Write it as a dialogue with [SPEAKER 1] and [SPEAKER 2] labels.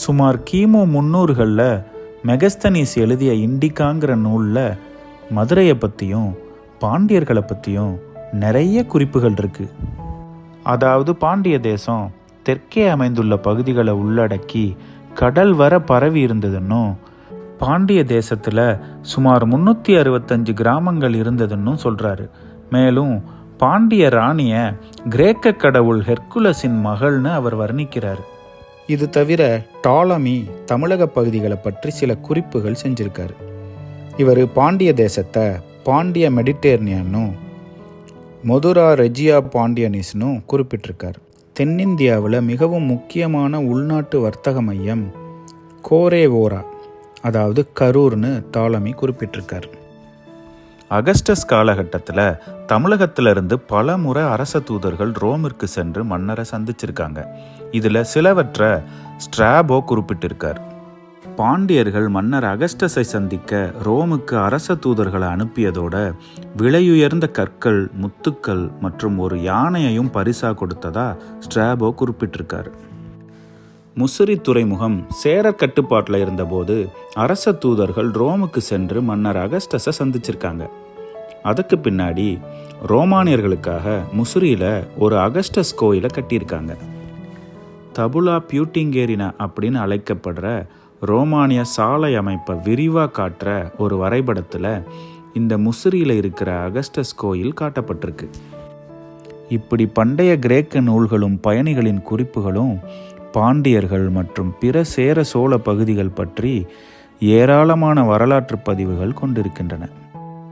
[SPEAKER 1] சுமார் கிமு முன்னூறுகளில் மெகஸ்தனீஸ் எழுதிய இண்டிகாங்கிற நூலில் மதுரையை பற்றியும் பாண்டியர்களை பற்றியும் நிறைய குறிப்புகள் இருக்கு. அதாவது பாண்டிய தேசம் தெற்கே அமைந்துள்ள பகுதிகளை உள்ளடக்கி கடல் வர பரவி இருந்ததுன்னும் பாண்டிய தேசத்தில் சுமார் முந்நூற்றி அறுபத்தஞ்சு கிராமங்கள் இருந்ததுன்னும் சொல்கிறாரு மேலும் பாண்டிய ராணியை கிரேக்க கடவுள் ஹெர்குலஸின் மகள்னு அவர் வர்ணிக்கிறார். இது தவிர டாலமி தமிழக பகுதிகளை பற்றி சில குறிப்புகள் செஞ்சிருக்காரு. இவர் பாண்டிய தேசத்தை பாண்டிய மெடிட்டேர்னியன்னும் மதுரா ரெஜியா பாண்டியனிஸ்னும் குறிப்பிட்டிருக்கார். தென்னிந்தியாவில் மிகவும் முக்கியமான உள்நாட்டு வர்த்தக மையம் கோரேவோரா அதாவது கரூர்னு டாலமி குறிப்பிட்டிருக்கார். அகஸ்டஸ் காலகட்டத்தில் தமிழகத்திலிருந்து பல முறை அரச தூதர்கள் ரோமிற்கு சென்று மன்னரை சந்திச்சிருக்காங்க. இதில் சிலவற்றை ஸ்ட்ராபோ குறிப்பிட்டிருக்கார். பாண்டியர்கள் மன்னர் அகஸ்டஸை சந்திக்க ரோமுக்கு அரச தூதர்களை அனுப்பியதோட விலையுயர்ந்த கற்கள் முத்துக்கள் மற்றும் ஒரு யானையையும் பரிசா கொடுத்ததா ஸ்ட்ராபோ குறிப்பிட்டிருக்காரு. முசிறி துறைமுகம் சேரர் கட்டுப்பாட்டில் இருந்தபோது அரச தூதர்கள் ரோமுக்கு சென்று மன்னர் அகஸ்டஸை சந்திச்சிருக்காங்க. அதுக்கு பின்னாடி ரோமானியர்களுக்காக முசிறியில் ஒரு அகஸ்டஸ் கோயிலை கட்டியிருக்காங்க. தபுலா பியூட்டிங்கேரினா அப்படின்னு அழைக்கப்படுற ரோமானிய சாலை அமைப்பை விரிவாக காட்டுற ஒரு வரைபடத்தில் இந்த முசிறியில் இருக்கிற அகஸ்டஸ் கோயில் காட்டப்பட்டிருக்கு. இப்படி பண்டைய கிரேக்க நூல்களும் பயணிகளின் குறிப்புகளும் பாண்டியர்கள் மற்றும் பிற சேர சோழ பகுதிகள் பற்றி ஏராளமான வரலாற்று பதிவுகள் கொண்டிருக்கின்றன.